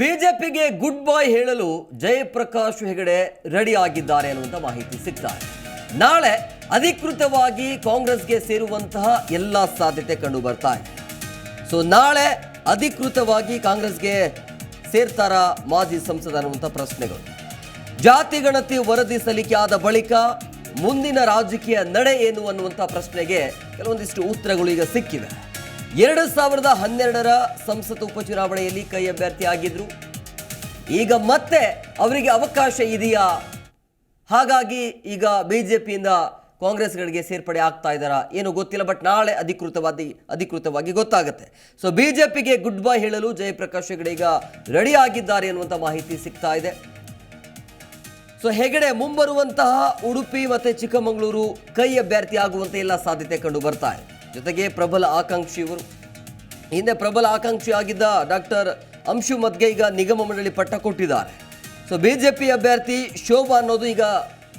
ಬಿಜೆಪಿಗೆ ಗುಡ್ ಬಾಯ್ ಹೇಳಲು ಜಯಪ್ರಕಾಶ್ ಹೆಗಡೆ ರೆಡಿ ಆಗಿದ್ದಾರೆ ಅನ್ನುವಂಥ ಮಾಹಿತಿ ಸಿಗ್ತಾ ನಾಳೆ ಅಧಿಕೃತವಾಗಿ ಕಾಂಗ್ರೆಸ್ಗೆ ಸೇರುವಂತಹ ಎಲ್ಲ ಸಾಧ್ಯತೆ ಕಂಡು ಬರ್ತಾ ಇದೆ. ಸೊ ನಾಳೆ ಅಧಿಕೃತವಾಗಿ ಕಾಂಗ್ರೆಸ್ಗೆ ಸೇರ್ತಾರ ಮಾಜಿ ಸಂಸದ ಅನ್ನುವಂಥ ಪ್ರಶ್ನೆಗಳು. ಜಾತಿ ಗಣತಿ ವರದಿ ಸಲ್ಲಿಕೆ ಆದ ಬಳಿಕ ಮುಂದಿನ ರಾಜಕೀಯ ನಡೆ ಏನು ಅನ್ನುವಂಥ ಪ್ರಶ್ನೆಗೆ ಕೆಲವೊಂದಿಷ್ಟು ಉತ್ತರಗಳು ಈಗ ಸಿಕ್ಕಿವೆ. ಎರಡು ಸಾವಿರದ ಹನ್ನೆರಡರ ಸಂಸತ್ ಉಪಚುನಾವಣೆಯಲ್ಲಿ ಕೈ ಅಭ್ಯರ್ಥಿ ಆಗಿದ್ರು. ಈಗ ಮತ್ತೆ ಅವರಿಗೆ ಅವಕಾಶ ಇದೆಯಾ? ಹಾಗಾಗಿ ಈಗ ಬಿಜೆಪಿಯಿಂದ ಕಾಂಗ್ರೆಸ್ಗಳಿಗೆ ಸೇರ್ಪಡೆ ಆಗ್ತಾ ಇದ್ದಾರಾ? ಏನು ಗೊತ್ತಿಲ್ಲ, ಬಟ್ ನಾಳೆ ಅಧಿಕೃತವಾದಿ ಅಧಿಕೃತವಾಗಿ ಗೊತ್ತಾಗುತ್ತೆ. ಸೊ ಬಿಜೆಪಿಗೆ ಗುಡ್ ಬೈ ಹೇಳಲು ಜಯಪ್ರಕಾಶ್ ಹೆಗಡೆ ಈಗ ರೆಡಿ ಆಗಿದ್ದಾರೆ ಅನ್ನುವಂಥ ಮಾಹಿತಿ ಸಿಗ್ತಾ ಇದೆ. ಸೊ ಹೆಗಡೆ ಮುಂಬರುವಂತಹ ಉಡುಪಿ ಮತ್ತು ಚಿಕ್ಕಮಗಳೂರು ಕೈ ಅಭ್ಯರ್ಥಿ ಆಗುವಂತೆ ಎಲ್ಲ ಸಾಧ್ಯತೆ ಕಂಡು ಬರ್ತಾ ಇದೆ. ಜೊತೆಗೆ ಪ್ರಬಲ ಆಕಾಂಕ್ಷಿ ಇವರು. ಹಿಂದೆ ಪ್ರಬಲ ಆಕಾಂಕ್ಷಿ ಆಗಿದ್ದ ಡಾಕ್ಟರ್ ಅಂಶು ಮದ್ಗೆ ಈಗ ನಿಗಮ ಮಂಡಳಿ ಪಟ್ಟ ಕೊಟ್ಟಿದ್ದಾರೆ. ಸೊ ಬಿ ಜೆ ಪಿ ಅಭ್ಯರ್ಥಿ ಶೋಭಾ ಅನ್ನೋದು ಈಗ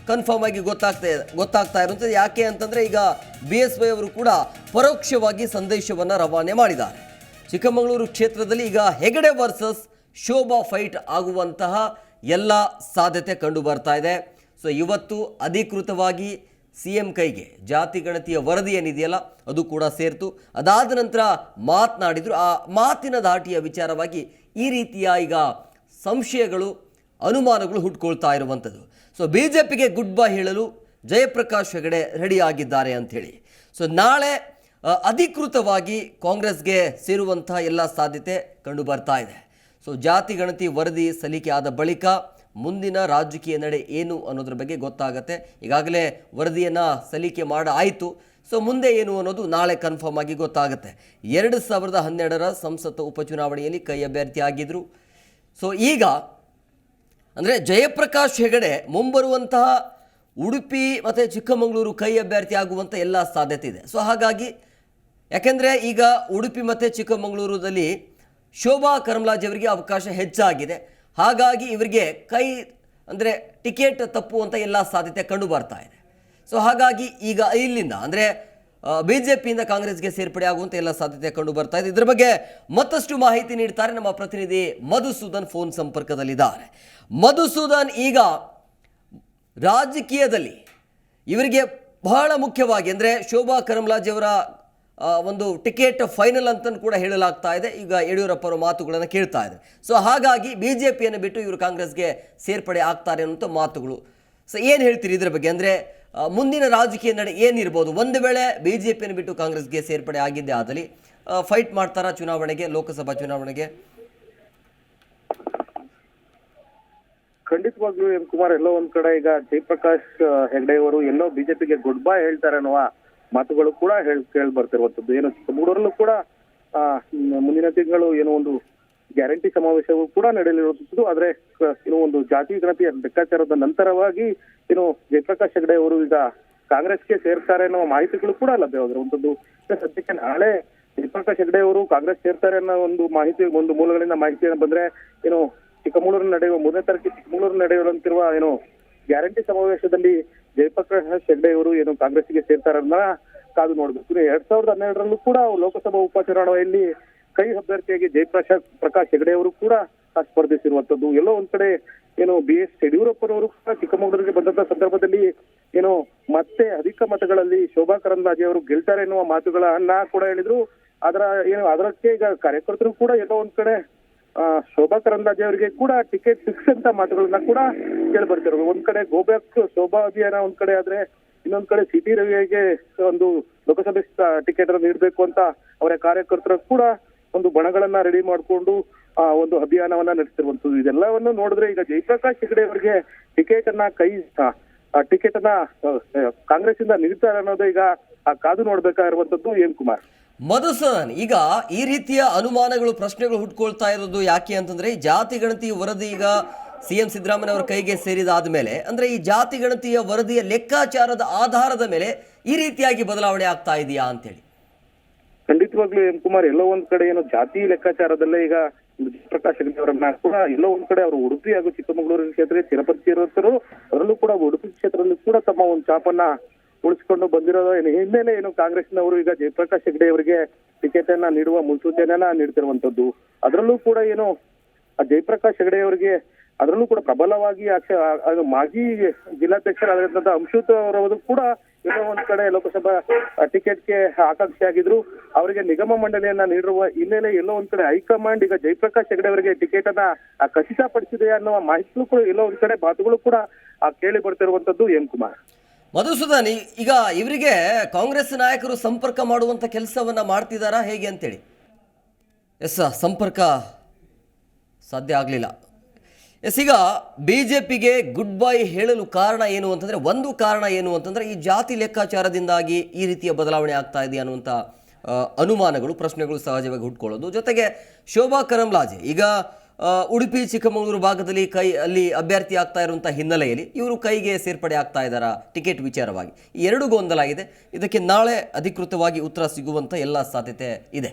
ಕನ್ಫರ್ಮ್ ಆಗಿ ಗೊತ್ತಾಗ್ತಾ ಇದೆ, ಗೊತ್ತಾಗ್ತಾ ಇರುವಂಥದ್ದು. ಯಾಕೆ ಅಂತಂದರೆ ಈಗ ಬಿ ಎಸ್ ವೈ ಅವರು ಕೂಡ ಪರೋಕ್ಷವಾಗಿ ಸಂದೇಶವನ್ನು ರವಾನೆ ಮಾಡಿದ್ದಾರೆ. ಚಿಕ್ಕಮಗಳೂರು ಕ್ಷೇತ್ರದಲ್ಲಿ ಈಗ ಹೆಗಡೆ ವರ್ಸಸ್ ಶೋಭಾ ಫೈಟ್ ಆಗುವಂತಹ ಎಲ್ಲ ಸಾಧ್ಯತೆ ಕಂಡು ಬರ್ತಾ ಇದೆ. ಸೊ ಇವತ್ತು ಅಧಿಕೃತವಾಗಿ ಸಿ ಎಂ ಕೈಗೆ ಜಾತಿ ಗಣತಿಯ ವರದಿ ಏನಿದೆಯಲ್ಲ ಅದು ಕೂಡ ಸೇರ್ತು. ಅದಾದ ನಂತರ ಮಾತನಾಡಿದರು. ಆ ಮಾತಿನ ದಾಟಿಯ ವಿಚಾರವಾಗಿ ಈ ರೀತಿಯ ಈಗ ಸಂಶಯಗಳು, ಅನುಮಾನಗಳು ಹುಟ್ಕೊಳ್ತಾ ಇರುವಂಥದ್ದು. ಸೊ ಬಿ ಜೆ ಪಿಗೆ ಗುಡ್ ಬೈ ಹೇಳಲು ಜಯಪ್ರಕಾಶ್ ಹೆಗಡೆ ರೆಡಿ ಆಗಿದ್ದಾರೆ ಅಂಥೇಳಿ. ಸೊ ನಾಳೆ ಅಧಿಕೃತವಾಗಿ ಕಾಂಗ್ರೆಸ್ಗೆ ಸೇರುವಂತಹ ಎಲ್ಲ ಸಾಧ್ಯತೆ ಕಂಡು ಬರ್ತಾ ಇದೆ. ಸೊ ಜಾತಿ ಗಣತಿ ವರದಿ ಸಲ್ಲಿಕೆ ಆದ ಬಳಿಕ ಮುಂದಿನ ರಾಜಕೀಯ ನಡೆ ಏನು ಅನ್ನೋದ್ರ ಬಗ್ಗೆ ಗೊತ್ತಾಗತ್ತೆ. ಈಗಾಗಲೇ ವರದಿಯನ್ನು ಸಲ್ಲಿಕೆ ಮಾಡ ಆಯಿತು ಸೊ ಮುಂದೆ ಏನು ಅನ್ನೋದು ನಾಳೆ ಕನ್ಫರ್ಮ್ ಆಗಿ ಗೊತ್ತಾಗುತ್ತೆ. ಎರಡು ಸಾವಿರದ ಹನ್ನೆರಡರ ಸಂಸತ್ ಉಪಚುನಾವಣೆಯಲ್ಲಿ ಕೈ ಅಭ್ಯರ್ಥಿ ಆಗಿದ್ದರು ಸೊ ಈಗ ಅಂದರೆ ಜಯಪ್ರಕಾಶ್ ಹೆಗಡೆ ಮುಂಬರುವಂತಹ ಉಡುಪಿ ಮತ್ತು ಚಿಕ್ಕಮಗಳೂರು ಕೈ ಅಭ್ಯರ್ಥಿ ಆಗುವಂಥ ಎಲ್ಲ ಸಾಧ್ಯತೆ ಇದೆ. ಸೊ ಹಾಗಾಗಿ ಯಾಕೆಂದರೆ ಈಗ ಉಡುಪಿ ಮತ್ತು ಚಿಕ್ಕಮಗಳೂರಲ್ಲಿ ಶೋಭಾ ಕರಂಲಾಜೆ ಅವರಿಗೆ ಅವಕಾಶ ಹೆಚ್ಚಾಗಿದೆ. ಹಾಗಾಗಿ ಇವರಿಗೆ ಕೈ ಅಂದರೆ ಟಿಕೆಟ್ ತಪ್ಪುವಂಥ ಎಲ್ಲ ಸಾಧ್ಯತೆ ಕಂಡು ಬರ್ತಾ ಇದೆ. ಸೊ ಹಾಗಾಗಿ ಈಗ ಇಲ್ಲಿಂದ ಅಂದರೆ ಬಿ ಜೆ ಪಿಯಿಂದ ಕಾಂಗ್ರೆಸ್ಗೆ ಸೇರ್ಪಡೆ ಆಗುವಂಥ ಎಲ್ಲ ಸಾಧ್ಯತೆ ಕಂಡು ಬರ್ತಾ ಇದೆ. ಇದ್ರ ಬಗ್ಗೆ ಮತ್ತಷ್ಟು ಮಾಹಿತಿ ನೀಡ್ತಾರೆ ನಮ್ಮ ಪ್ರತಿನಿಧಿ ಮಧುಸೂದನ್ ಫೋನ್ ಸಂಪರ್ಕದಲ್ಲಿದ್ದಾರೆ. ಮಧುಸೂದನ್ ಈಗ ರಾಜಕೀಯದಲ್ಲಿ ಇವರಿಗೆ ಬಹಳ ಮುಖ್ಯವಾಗಿ ಅಂದರೆ ಶೋಭಾ ಕರಂಲಾಜೆ ಅವರ ಆ, ಒಂದು ಟಿಕೆಟ್ ಫೈನಲ್ ಅಂತ ಕೂಡ ಹೇಳಲಾಗ್ತಾ ಇದೆ. ಈಗ ಯಡಿಯೂರಪ್ಪರ ಮಾತುಗಳನ್ನು ಕೇಳ್ತಾ ಇದೆ ಸೊ ಹಾಗಾಗಿ ಬಿ ಜೆ ಪಿಯನ್ನು ಬಿಟ್ಟು ಇವರು ಕಾಂಗ್ರೆಸ್ಗೆ ಸೇರ್ಪಡೆ ಆಗ್ತಾರೆ ಅನ್ನೋಂಥ ಮಾತುಗಳು. ಸೊ ಏನು ಹೇಳ್ತೀರಿ ಇದರ ಬಗ್ಗೆ? ಅಂದರೆ ಮುಂದಿನ ರಾಜಕೀಯ ನಡೆ ಏನಿರ್ಬೋದು? ಒಂದು ವೇಳೆ ಬಿ ಜೆ ಪಿಯನ್ನು ಬಿಟ್ಟು ಕಾಂಗ್ರೆಸ್ಗೆ ಸೇರ್ಪಡೆ ಆಗಿದ್ದೇ ಆದಲ್ಲಿ ಫೈಟ್ ಮಾಡ್ತಾರಾ ಚುನಾವಣೆಗೆ, ಲೋಕಸಭಾ ಚುನಾವಣೆಗೆ? ಖಂಡಿತವಾಗ್ಲೂ ಎಂ ಕುಮಾರ್ ಎಲ್ಲೋ ಒಂದ್ ಕಡೆ ಈಗ ಜಯಪ್ರಕಾಶ್ ಹೆಗ್ಡೆ ಅವರು ಎಲ್ಲೋ ಬಿಜೆಪಿಗೆ ಗುಡ್ ಬೈ ಹೇಳ್ತಾರೆ ಅನ್ನುವ ಮಾತುಗಳು ಕೂಡ ಹೇಳಿ, ಕೇಳಿ ಬರ್ತಿರುವಂತದ್ದು ಏನು ಚಿಕ್ಕಮಗಳೂರಲ್ಲೂ ಕೂಡ ಮುಂದಿನ ತಿಂಗಳು ಏನೋ ಒಂದು ಗ್ಯಾರಂಟಿ ಸಮಾವೇಶವು ಕೂಡ ನಡೆಯಲಿರುವಂತದ್ದು ಆದ್ರೆ ಏನೋ ಒಂದು ಜಾತಿ ಗಣತಿಯ ಲೆಕ್ಕಾಚಾರದ ನಂತರವಾಗಿ ಏನು ಜಯಪ್ರಕಾಶ್ ಹೆಗಡೆ ಅವರು ಈಗ ಕಾಂಗ್ರೆಸ್ಗೆ ಸೇರ್ತಾರೆ ಅನ್ನೋ ಮಾಹಿತಿಗಳು ಕೂಡ ಲಭ್ಯವಾಗಿರುವಂತದ್ದು ಸದ್ಯಕ್ಕೆ ನಾಳೆ ಜಯಪ್ರಕಾಶ್ ಹೆಗಡೆ ಅವರು ಕಾಂಗ್ರೆಸ್ ಸೇರ್ತಾರೆ ಅನ್ನೋ ಒಂದು ಮಾಹಿತಿ, ಒಂದು ಮೂಲಗಳಿಂದ ಮಾಹಿತಿ ಬಂದ್ರೆ, ಏನು ಚಿಕ್ಕಮಗಳೂರು ನಡೆಯುವ, ಮೂರನೇ ತಾರೀಕು ಚಿಕ್ಕಮಗಳೂರು ನಡೆಯುವಂತಿರುವ ಏನು ಗ್ಯಾರಂಟಿ ಸಮಾವೇಶದಲ್ಲಿ ಜಯಪ್ರಕಾಶ್ ಹೆಗ್ಡೆ ಅವರು ಏನು ಕಾಂಗ್ರೆಸ್ಗೆ ಸೇರ್ತಾರನ್ನ ಕಾದು ನೋಡ್ಬೇಕು. ಎರಡ್ ಸಾವಿರದ ಹನ್ನೆರಡರಲ್ಲೂ ಕೂಡ ಲೋಕಸಭಾ ಉಪಚುನಾವಣೆಯಲ್ಲಿ ಕೈ ಅಭ್ಯರ್ಥಿಯಾಗಿ ಜಯಪ್ರಕಾಶ್, ಪ್ರಕಾಶ್ ಹೆಗ್ಡೆ ಅವರು ಕೂಡ ಸ್ಪರ್ಧಿಸಿರುವಂತದ್ದು ಎಲ್ಲೋ ಒಂದ್ ಕಡೆ ಏನು ಬಿ ಎಸ್ ಯಡಿಯೂರಪ್ಪನವರು ಕೂಡ ಚಿಕ್ಕಮಗಳೂರಿಗೆ ಬಂದಂತ ಸಂದರ್ಭದಲ್ಲಿ ಏನು ಮತ್ತೆ ಅಧಿಕ ಮತಗಳಲ್ಲಿ ಶೋಭಾ ಕರಂದ್ಲಾಜೆ ಅವರು ಗೆಲ್ತಾರೆ ಎನ್ನುವ ಮಾತುಗಳನ್ನ ಕೂಡ ಹೇಳಿದ್ರು. ಅದರ ಏನು ಅದರಕ್ಕೆ ಈಗ ಕಾರ್ಯಕರ್ತರು ಕೂಡ ಎಲ್ಲೋ ಒಂದ್ ಕಡೆ ಶೋಭಾ ಕರಂದ್ಲಾಜೆ ಅವರಿಗೆ ಕೂಡ ಟಿಕೆಟ್ ಫಿಕ್ಸ್ ಅಂತ ಮಾತುಗಳನ್ನ ಕೂಡ ಕೇಳಿ ಬರ್ತಿರೋದು ಒಂದ್ ಕಡೆ ಗೋಬ್ಯಾಕ್ ಶೋಭಾ ಅಭಿಯಾನ ಒಂದ್ ಕಡೆ ಆದ್ರೆ ಇನ್ನೊಂದ್ ಕಡೆ ಸಿ ಟಿ ರವಿಗೆ ಒಂದು ಲೋಕಸಭೆ ಟಿಕೆಟ್ ಅನ್ನು ನೀಡಬೇಕು ಅಂತ ಅವರ ಕಾರ್ಯಕರ್ತರು ಕೂಡ ಒಂದು ಬಣಗಳನ್ನ ರೆಡಿ ಮಾಡಿಕೊಂಡು, ಆ, ಒಂದು ಅಭಿಯಾನವನ್ನ ನಡೆಸ್ತಿರುವಂತದ್ದು ಇದೆಲ್ಲವನ್ನು ನೋಡಿದ್ರೆ ಈಗ ಜಯಪ್ರಕಾಶ್ ಹೆಗಡೆ ಅವರಿಗೆ ಟಿಕೆಟ್ ಅನ್ನ ಕೈ ಟಿಕೆಟ್ ಅನ್ನ ಕಾಂಗ್ರೆಸ್ ಇಂದ ನೀಡ್ತಾರೆ ಅನ್ನೋದು ಈಗ ಆ ಕಾದು ನೋಡ್ಬೇಕಾಗಿರುವಂತದ್ದು ಏನ್ ಕುಮಾರ್ ಮಧುಸೂದನ್, ಈಗ ಈ ರೀತಿಯ ಅನುಮಾನಗಳು, ಪ್ರಶ್ನೆಗಳು ಹುಟ್ಕೊಳ್ತಾ ಇರೋದು ಯಾಕೆ ಅಂತಂದ್ರೆ ಜಾತಿ ಗಣತಿ ವರದಿ ಈಗ ಸಿ ಎಂ ಸಿದ್ದರಾಮಯ್ಯ ಅವರ ಕೈಗೆ ಸೇರಿದಾದ ಮೇಲೆ, ಅಂದ್ರೆ ಈ ಜಾತಿ ಗಣತಿಯ ವರದಿಯ ಲೆಕ್ಕಾಚಾರದ ಆಧಾರದ ಮೇಲೆ ಈ ರೀತಿಯಾಗಿ ಬದಲಾವಣೆ ಆಗ್ತಾ ಇದೆಯಾ ಅಂತೇಳಿ. ಖಂಡಿತವಾಗ್ಲೂ ಎಂ ಕುಮಾರ್, ಎಲ್ಲೋ ಒಂದ್ ಕಡೆ ಏನು ಜಾತಿ ಲೆಕ್ಕಾಚಾರದಲ್ಲೇ ಈಗ ಪ್ರಕಾಶ್ ಹೆಗ್ಡೆ ಅವರನ್ನ ಕೂಡ ಎಲ್ಲೋ ಒಂದ್ ಕಡೆ ಅವರು ಉಡುಪಿ ಹಾಗೂ ಚಿಕ್ಕಮಗಳೂರು ಕ್ಷೇತ್ರ ಚಿರಪರಿಚಿತರು ಅದರಲ್ಲೂ ಕೂಡ ಉಡುಪಿ ಕ್ಷೇತ್ರದಲ್ಲಿ ಕೂಡ ತಮ್ಮ ಒಂದು ಚಾಪನ್ನ ಉಳಿಸಿಕೊಂಡು ಬಂದಿರೋ ಏನು? ಹಿನ್ನೆಲೆ ಏನು ಕಾಂಗ್ರೆಸ್ನವರು ಈಗ ಜಯಪ್ರಕಾಶ್ ಹೆಗ್ಡೆ ಅವರಿಗೆ ಟಿಕೆಟ್ ಅನ್ನ ನೀಡುವ ಮುನ್ಸೂಚನೆಯನ್ನ ನೀಡ್ತಿರುವಂತದ್ದು. ಅದರಲ್ಲೂ ಕೂಡ ಏನು ಜಯಪ್ರಕಾಶ್ ಹೆಗ್ಡೆ ಅವರಿಗೆ ಅದರಲ್ಲೂ ಕೂಡ ಪ್ರಬಲವಾಗಿ ಮಾಜಿ ಜಿಲ್ಲಾಧ್ಯಕ್ಷರಾದಂತ ಅಂಶುತ್ ಅವರವರು ಕೂಡ ಏನೋ ಒಂದ್ ಕಡೆ ಲೋಕಸಭಾ ಟಿಕೆಟ್ಗೆ ಆಕಾಂಕ್ಷಿ ಆಗಿದ್ರು ಅವರಿಗೆ ನಿಗಮ ಮಂಡಳಿಯನ್ನ ನೀಡಿರುವ ಹಿನ್ನೆಲೆ ಎಲ್ಲೋ ಒಂದ್ ಕಡೆ ಹೈಕಮಾಂಡ್ ಈಗ ಜಯಪ್ರಕಾಶ್ ಹೆಗಡೆ ಅವರಿಗೆ ಟಿಕೆಟ್ ಅನ್ನ ಖಚಿತಪಡಿಸಿದೆ ಅನ್ನುವ ಮಾಹಿತಿ ಕೂಡ ಎಲ್ಲೋ ಒಂದ್ ಕಡೆ ಮಾತುಗಳು ಕೂಡ ಕೇಳಿ ಬರ್ತಿರುವಂತದ್ದು ಎಂ ಕುಮಾರ್. ಮಧುಸೂದನ್ ಈಗ ಇವರಿಗೆ ಕಾಂಗ್ರೆಸ್ ನಾಯಕರು ಸಂಪರ್ಕ ಮಾಡುವಂಥ ಕೆಲಸವನ್ನು ಮಾಡ್ತಿದ್ದಾರಾ ಹೇಗೆ ಅಂತೇಳಿ? ಎಸ್ ಸಂಪರ್ಕ ಸಾಧ್ಯ ಆಗಲಿಲ್ಲ. ಎಸ್, ಈಗ ಬಿ ಜೆ ಪಿಗೆ ಗುಡ್ ಬೈ ಹೇಳಲು ಕಾರಣ ಏನು ಅಂತಂದರೆ, ಒಂದು ಕಾರಣ ಏನು ಅಂತಂದರೆ, ಈ ಜಾತಿ ಲೆಕ್ಕಾಚಾರದಿಂದಾಗಿ ಈ ರೀತಿಯ ಬದಲಾವಣೆ ಆಗ್ತಾ ಇದೆ ಅನ್ನುವಂಥ ಅನುಮಾನಗಳು, ಪ್ರಶ್ನೆಗಳು ಸಹಜವಾಗಿ ಹುಟ್ಕೊಳ್ಳೋದು. ಜೊತೆಗೆ ಶೋಭಾ ಕರಮ್ಲಾಜೆ ಈಗ ಉಡುಪಿ, ಚಿಕ್ಕಮಗಳೂರು ಭಾಗದಲ್ಲಿ ಕೈ, ಅಲ್ಲಿ ಅಭ್ಯರ್ಥಿ ಆಗ್ತಾ ಇರುವಂಥ ಹಿನ್ನೆಲೆಯಲ್ಲಿ ಇವರು ಕೈಗೆ ಸೇರ್ಪಡೆ ಆಗ್ತಾ ಇದ್ದಾರಾ? ಟಿಕೆಟ್ ವಿಚಾರವಾಗಿ. ಎರಡು ಗೊಂದಲ ಇದೆ. ಇದಕ್ಕೆ ನಾಳೆ ಅಧಿಕೃತವಾಗಿ ಉತ್ತರ ಸಿಗುವಂಥ ಎಲ್ಲ ಸಾಧ್ಯತೆ ಇದೆ.